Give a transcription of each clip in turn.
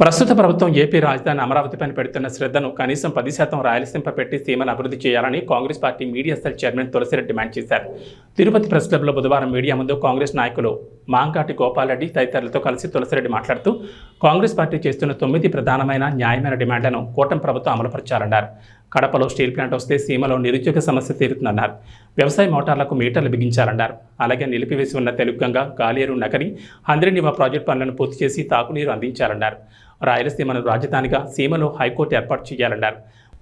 ప్రస్తుత ప్రభుత్వం ఏపీ రాజధాని అమరావతిపై పెడుతున్న శ్రద్ధను కనీసం పది శాతం రాయలసీమ పెట్టి సీమను అభివృద్ధి చేయాలని Congress party media cell chairman Tulasireddy demand చేశారు. తిరుపతి ప్రెస్ క్లబ్లో బుధవారం మీడియా ముందు కాంగ్రెస్ నాయకులు మాంకాటి గోపాలరెడ్డి తదితరులతో కలిసి తులసిరెడ్డి మాట్లాడుతూ కాంగ్రెస్ పార్టీ చేస్తున్న తొమ్మిది ప్రధానమైన న్యాయమైన డిమాండ్లను కూటమి ప్రభుత్వం అమలుపరచాలన్నారు. కడపలో స్టీల్ ప్లాంట్ వస్తే సీమలో నిరుద్యోగ సమస్య తీరుతుందన్నారు. వ్యవసాయ మోటార్లకు మీటర్లు బిగించాలన్నారు. అలాగే నిలిపివేసి ఉన్న తెలుగంగా గాలేరు నగరి హంద్రినివా ప్రాజెక్టు పనులను పూర్తి చేసి తాగునీరు అందించాలన్నారు. రాయలసీమను రాజధానిగా సీమలో హైకోర్టు ఏర్పాటు చేయాలన్నారు.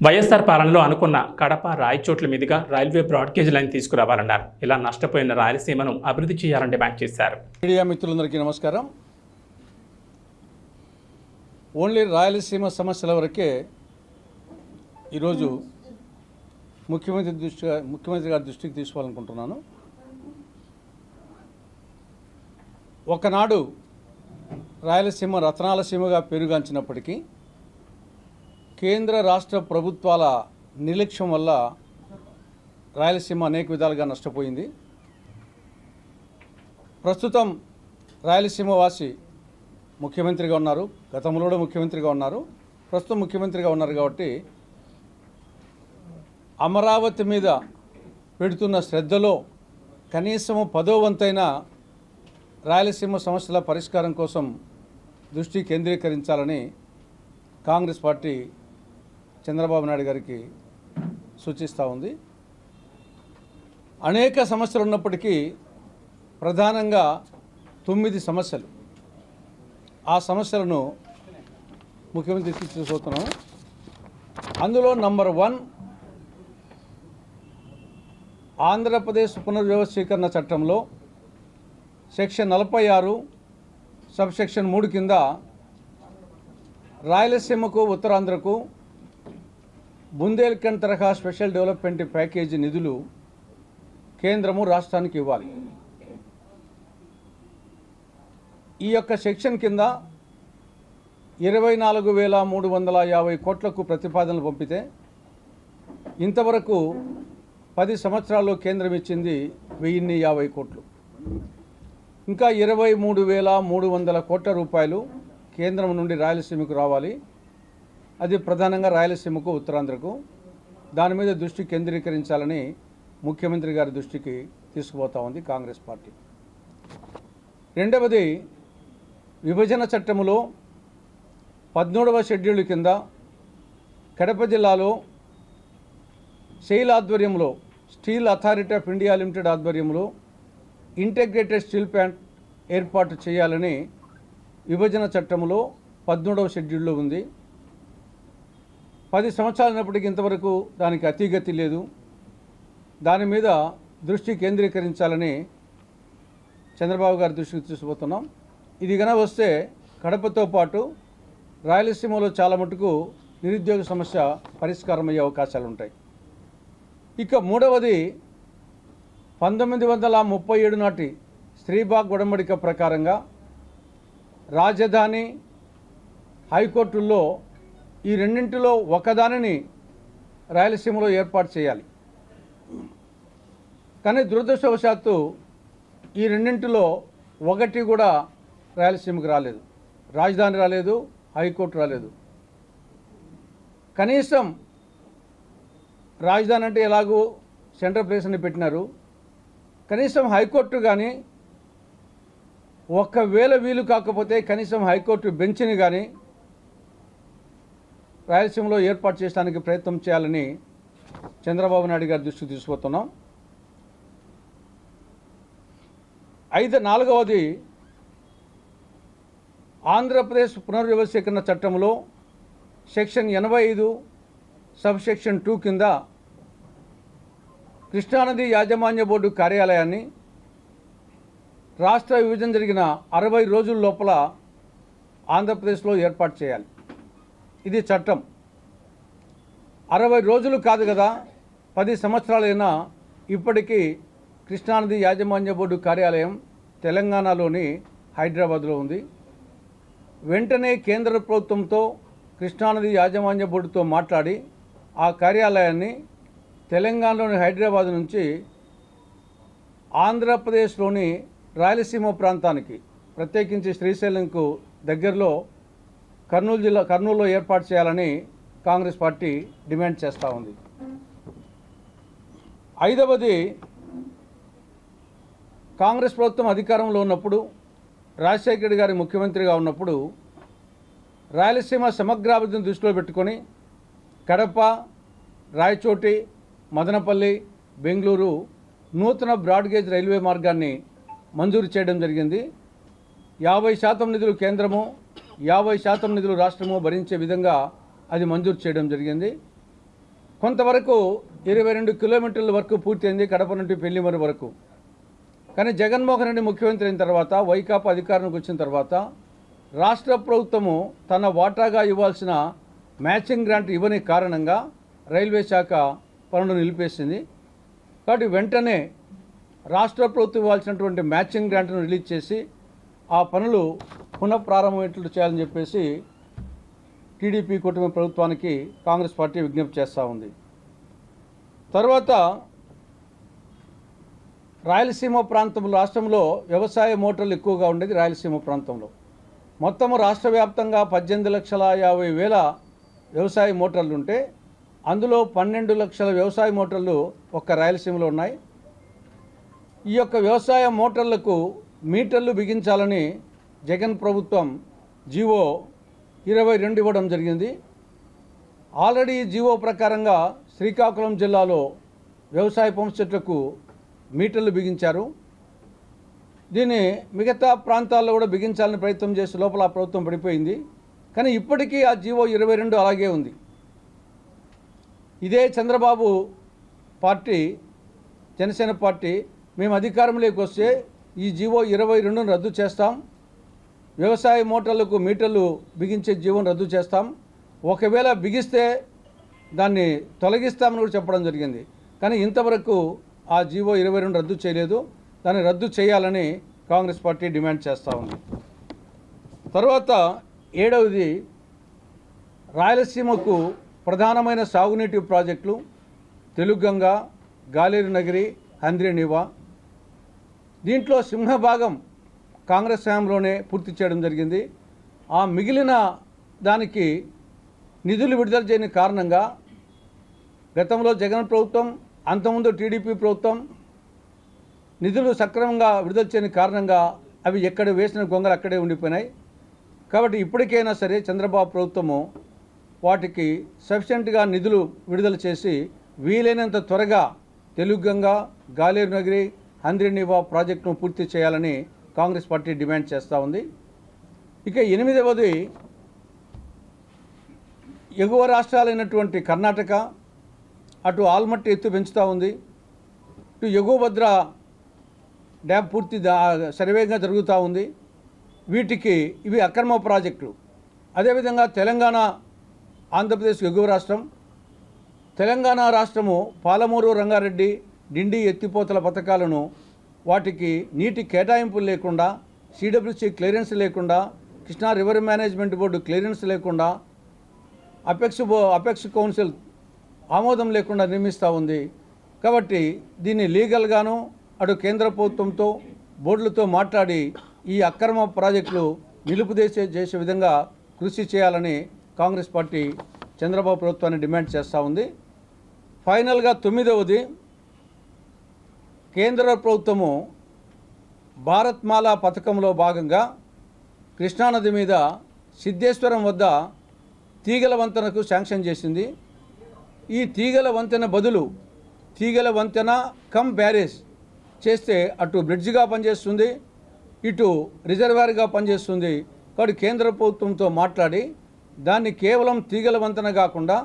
వైఎస్ఆర్ పాలనలో అనుకున్న కడప రాయచోట్ల మీదుగా రైల్వే బ్రాడ్గేజ్ లైన్ తీసుకురావాలన్నారు. ఇలా నష్టపోయిన రాయలసీమను అభివృద్ధి చేయాలని డిమాండ్ చేశారు. మీడియా మిత్రులందరికీ నమస్కారం. ఓన్లీ రాయలసీమ సమస్యల వరకే ఈరోజు ముఖ్యమంత్రి దృష్టి ముఖ్యమంత్రి గారి దృష్టికి తీసుకోవాలనుకుంటున్నాను. ఒకనాడు రాయలసీమ రత్నాల సీమగా పేరుగాంచినప్పటికీ కేంద్ర రాష్ట్ర ప్రభుత్వాల నిర్లక్ష్యం వల్ల రాయలసీమ అనేక విధాలుగా నష్టపోయింది. ప్రస్తుతం రాయలసీమ వాసి ముఖ్యమంత్రిగా ఉన్నారు. గతంలో కూడా ముఖ్యమంత్రిగా ఉన్నారు. ప్రస్తుతం ముఖ్యమంత్రిగా ఉన్నారు కాబట్టి అమరావతి మీద పెడుతున్న శ్రద్ధలో కనీసము పదో వంతైన రాయలసీమ సమస్యల పరిష్కారం కోసం దృష్టి కేంద్రీకరించాలని కాంగ్రెస్ పార్టీ చంద్రబాబు నాయుడు గారికి సూచిస్తూ ఉంది. అనేక సమస్యలు ఉన్నప్పటికీ ప్రధానంగా తొమ్మిది సమస్యలు. ఆ సమస్యలను ముఖ్యమంత్రి తీసుకుపోతున్నాము అందులో నంబర్ వన్ ఆంధ్రప్రదేశ్ పునర్వ్యవస్థీకరణ చట్టంలో సెక్షన్ నలభై ఆరు సబ్ సెక్షన్ మూడు కింద రాయలసీమకు ఉత్తరాంధ్రకు బుందేల్ఖండ్ తరహా స్పెషల్ డెవలప్మెంట్ ప్యాకేజీ నిధులు కేంద్రము రాష్ట్రానికి ఇవ్వాలి. ఈ యొక్క సెక్షన్ కింద ఇరవై నాలుగు వేల మూడు వందల యాభై కోట్లకు ప్రతిపాదనలు పంపితే ఇంతవరకు పది సంవత్సరాల్లో కేంద్రం ఇచ్చింది వెయ్యిన్ని యాభై కోట్లు. ఇంకా ఇరవై మూడు వేల మూడు వందల కోట్ల రూపాయలు కేంద్రం నుండి రాయలసీమకు రావాలి. అది ప్రధానంగా రాయలసీమకు ఉత్తరాంధ్రకు. దాని మీద దృష్టి కేంద్రీకరించాలని ముఖ్యమంత్రి గారి దృష్టికి తీసుకుపోతా ఉంది కాంగ్రెస్ పార్టీ. రెండవది విభజన చట్టములో పద్మూడవ షెడ్యూల్ కింద కడప జిల్లాలో సెయిల్ ఆధ్వర్యంలో Steel Authority of India Limited ఆధ్వర్యంలో ఇంటెగ్రేటెడ్ స్టీల్ ప్లాంట్ ఏర్పాటు చేయాలని విభజన చట్టంలో పద్మూడవ షెడ్యూల్లో ఉంది. పది సంవత్సరాలు అయినప్పటికీ ఇంతవరకు దానికి అతిగతి లేదు. దాని మీద దృష్టి కేంద్రీకరించాలని చంద్రబాబు గారి దృష్టికి తీసుకుపోతున్నాం. ఇది కనుక వస్తే కడపతో పాటు రాయలసీమలో చాలా మటుకు నిరుద్యోగ సమస్య పరిష్కారం అయ్యే అవకాశాలు ఉంటాయి ఇక మూడవది పంతొమ్మిది వందల ముప్పై ఏడు నాటి స్త్రీబాగ్ ఉడంబడిక ప్రకారంగా రాజధాని హైకోర్టుల్లో ఈ రెండింటిలో ఒకదానిని రాయలసీమలో ఏర్పాటు చేయాలి. కానీ దురదృష్టవశాత్తు ఈ రెండింటిలో ఒకటి కూడా రాయలసీమకు రాలేదు. రాజధాని రాలేదు హైకోర్టు రాలేదు. కనీసం రాజధాని అంటే ఎలాగో సెంట్రల్ ప్లేస్ అని పెట్టినారు. కనీసం హైకోర్టు కానీ ఒక్కవేళ వీలు కాకపోతే కనీసం హైకోర్టు బెంచ్ని కానీ రాయలసీమలో ఏర్పాటు చేయడానికి ప్రయత్నం చేయాలని చంద్రబాబు నాయుడు గారి దృష్టికి తీసుకుపోతున్నాం. ఐదు నాలుగవది ఆంధ్రప్రదేశ్ పునర్వ్యవస్థీకరణ చట్టంలో సెక్షన్ ఎనభై ఐదు సబ్ సెక్షన్ టూ కింద కృష్ణానది యాజమాన్య బోర్డు కార్యాలయాన్ని రాష్ట్ర విభజన జరిగిన అరవై రోజుల లోపల ఆంధ్రప్రదేశ్లో ఏర్పాటు చేయాలి. ఇది చట్టం. అరవై రోజులు కాదు కదా పది సంవత్సరాలైనా ఇప్పటికీ కృష్ణానది యాజమాన్య బోర్డు కార్యాలయం తెలంగాణలోని హైదరాబాద్లో ఉంది. వెంటనే కేంద్ర ప్రభుత్వంతో కృష్ణానది యాజమాన్య బోర్డుతో మాట్లాడి ఆ కార్యాలయాన్ని తెలంగాణలోని హైదరాబాద్ నుంచి ఆంధ్రప్రదేశ్లోని రాయలసీమ ప్రాంతానికి ప్రత్యేకించి శ్రీశైలంకు దగ్గరలో కర్నూలు జిల్లా కర్నూలులో ఏర్పాటు చేయాలని కాంగ్రెస్ పార్టీ డిమాండ్ చేస్తూ ఉంది. ఐదవది కాంగ్రెస్ ప్రభుత్వం అధికారంలో ఉన్నప్పుడు రాజశేఖర రెడ్డి గారి ముఖ్యమంత్రిగా ఉన్నప్పుడు రాయలసీమ సమగ్రాభివృద్ధిని దృష్టిలో పెట్టుకొని కడప రాయచోటి మదనపల్లి బెంగళూరు నూతన బ్రాడ్గేజ్ రైల్వే మార్గాన్ని మంజూరు చేయడం జరిగింది. యాభై శాతం నిధులు కేంద్రము యాభై శాతం నిధులు రాష్ట్రము భరించే విధంగా అది మంజూరు చేయడం జరిగింది. కొంతవరకు ఇరవై రెండు కిలోమీటర్ల వరకు పూర్తయింది కడప నుండి పెళ్ళిమరి వరకు. కానీ జగన్మోహన్ రెడ్డి ముఖ్యమంత్రి అయిన తర్వాత వైకాపా అధికారానికి వచ్చిన తర్వాత రాష్ట్ర ప్రభుత్వము తన వాటాగా ఇవ్వాల్సిన మ్యాచింగ్ గ్రాంట్ ఇవ్వని కారణంగా రైల్వే శాఖ పనులు నిలిపేసింది. కాబట్టి వెంటనే రాష్ట్ర ప్రభుత్వం ఇవ్వాల్సినటువంటి మ్యాచింగ్ గ్రాంట్ను రిలీజ్ చేసి ఆ పనులు పునఃప్రారంభమయ్యేట్లు చేయాలని చెప్పేసి టీడీపీ కూటమి ప్రభుత్వానికి కాంగ్రెస్ పార్టీ విజ్ఞప్తి చేస్తూ ఉంది. తర్వాత రాయలసీమ ప్రాంతంలో రాష్ట్రంలో వ్యవసాయ మోటార్లు ఎక్కువగా ఉండేది రాయలసీమ ప్రాంతంలో. మొత్తం రాష్ట్ర వ్యాప్తంగా పద్దెనిమిది లక్షల యాభై వేల వ్యవసాయ మోటార్లు ఉంటే అందులో పన్నెండు లక్షల వ్యవసాయ మోటార్లు ఒక్క రాయలసీమలో ఉన్నాయి. ఈ యొక్క వ్యవసాయ మోటార్లకు మీటర్లు బిగించాలని జగన్ ప్రభుత్వం జీవో ఇరవై రెండు ఇవ్వడం జరిగింది. ఆల్రెడీ జీవో ప్రకారంగా శ్రీకాకుళం జిల్లాలో వ్యవసాయ పంప్ చెట్లకు మీటర్లు బిగించారు. దీన్ని మిగతా ప్రాంతాల్లో కూడా బిగించాలని ప్రయత్నం చేసి లోపల ఆ ప్రభుత్వం పడిపోయింది. కానీ ఇప్పటికీ ఆ జీవో ఇరవై రెండు అలాగే ఉంది. ఇదే చంద్రబాబు పార్టీ జనసేన పార్టీ మేము అధికారంలోకి వస్తే ఈ జీవో ఇరవై రెండును రద్దు చేస్తాం. వ్యవసాయ మోటార్లకు మీటర్లు బిగించే జీవోను రద్దు చేస్తాం. ఒకవేళ బిగిస్తే దాన్ని తొలగిస్తామని కూడా చెప్పడం జరిగింది. కానీ ఇంతవరకు ఆ జీవో ఇరవై రెండు రద్దు చేయలేదు. దాన్ని రద్దు చేయాలని కాంగ్రెస్ పార్టీ డిమాండ్ చేస్తూ ఉంది. తర్వాత ఏడవది రాయలసీమకు ప్రధానమైన సాగునీటి ప్రాజెక్టులు తెలుగంగ గాలేరు నగిరి హంద్రీనివా దీంట్లో సింహభాగం కాంగ్రెస్ హయాంలోనే పూర్తి చేయడం జరిగింది. ఆ మిగిలిన దానికి నిధులు విడుదల చేయని కారణంగా గతంలో జగన్ ప్రభుత్వం అంతకుముందు టీడీపీ ప్రభుత్వం నిధులు సక్రమంగా విడుదల చేయని కారణంగా అవి ఎక్కడ వేసిన గొంగలు అక్కడే ఉండిపోయినాయి. కాబట్టి ఇప్పటికైనా సరే చంద్రబాబు ప్రభుత్వము వాటికి సఫిషియెంట్గా నిధులు విడుదల చేసి వీలైనంత త్వరగా తెలుగంగా గాలేరు నగరి హంద్రినివా ప్రాజెక్టును పూర్తి చేయాలని కాంగ్రెస్ పార్టీ డిమాండ్ చేస్తూ ఉంది. ఇక ఎనిమిదవది ఎగువ రాష్ట్రాలైనటువంటి కర్ణాటక అటు ఆల్మట్టి ఎత్తు పెంచుతూ ఉంది. ఇటు ఎగువ భద్ర డ్యామ్ పూర్తి శరవేగంగా జరుగుతూ ఉంది. వీటికి ఇవి అక్రమ ప్రాజెక్టులు. అదేవిధంగా తెలంగాణ ఆంధ్రప్రదేశ్ ఎగువ రాష్ట్రం తెలంగాణ రాష్ట్రము పాలమూరు రంగారెడ్డి డిండి ఎత్తిపోతల పథకాలను వాటికి నీటి కేటాయింపులు లేకుండా సిడబ్ల్యూసి క్లియరెన్స్ లేకుండా Krishna river management board clearance లేకుండా అపెక్స్ బో అపెక్స్ కౌన్సిల్ ఆమోదం లేకుండా నిర్మిస్తూ ఉంది. కాబట్టి దీన్ని లీగల్గాను అటు కేంద్ర ప్రభుత్వంతో బోర్డులతో మాట్లాడి ఈ అక్రమ ప్రాజెక్టులు నిలుపుదేసే చేసే విధంగా కృషి చేయాలని కాంగ్రెస్ పార్టీ చంద్రబాబు ప్రభుత్వాన్ని డిమాండ్ చేస్తూ ఉంది. ఫైనల్గా తొమ్మిదవది కేంద్ర ప్రభుత్వము భారత్మాల పథకంలో భాగంగా కృష్ణానది మీద సిద్ధేశ్వరం వద్ద తీగల వంతెనకు శాంక్షన్ చేసింది. ఈ తీగల వంతెన బదులు తీగల వంతెన కమ్ బ్యారేజ్ చేస్తే అటు బ్రిడ్జిగా పనిచేస్తుంది ఇటు రిజర్వాయర్గా పనిచేస్తుంది. కాబట్టి కేంద్ర ప్రభుత్వంతో మాట్లాడి దాన్ని కేవలం తీగల వంతెన కాకుండా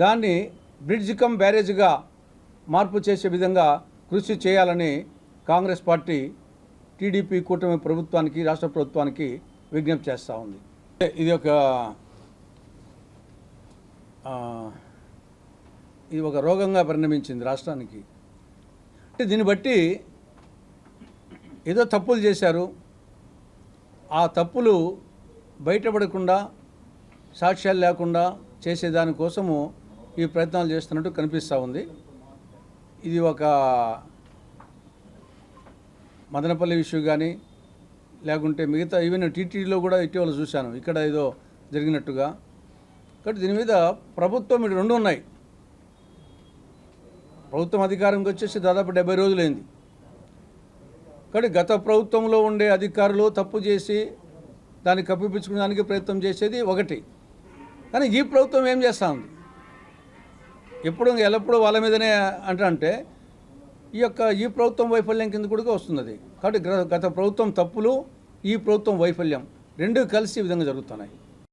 దాన్ని బ్రిడ్జ్ కమ్ బ్యారేజ్గా మార్పు చేసే విధంగా కృషి చేయాలని కాంగ్రెస్ పార్టీ టీడీపీ కూటమి ప్రభుత్వానికి రాష్ట్ర ప్రభుత్వానికి విజ్ఞప్తి చేస్తూ ఉంది. ఇది ఒక ఇది ఒక రోగంగా పరిణమించింది రాష్ట్రానికి. అంటే దీన్ని బట్టి ఏదో తప్పులు చేశారు. ఆ తప్పులు బయటపడకుండా సాక్ష్యాలు లేకుండా చేసేదానికోసము ఈ ప్రయత్నాలు చేస్తున్నట్టు కనిపిస్తూ ఉంది. ఇది ఒక మదనపల్లి ఇష్యూ కానీ లేకుంటే మిగతా ఈవెన్ టీటీడీలో కూడా ఇటీవల చూశాను. ఇక్కడ ఏదో జరిగినట్టుగా. కాబట్టి దీని మీద ప్రభుత్వం ఇటు రెండు ఉన్నాయి. ప్రభుత్వం అధికారంకి వచ్చేసి దాదాపు డెబ్బై రోజులైంది. కానీ గత ప్రభుత్వంలో ఉండే అధికారులు తప్పు చేసి దాన్ని కప్పిపించుకోవడానికి ప్రయత్నం చేసేది ఒకటి. కానీ ఈ ప్రభుత్వం ఏం చేస్తూ ఉంది? ఎప్పుడు ఎల్లప్పుడూ వాళ్ళ మీదనే అంటే అంటే ఈ యొక్క ఈ ప్రభుత్వం వైఫల్యం కింద కూడా వస్తుంది అది కాబట్టి గత ప్రభుత్వం తప్పులు ఈ ప్రభుత్వం వైఫల్యం రెండు కలిసి ఈ విధంగా జరుగుతున్నాయి.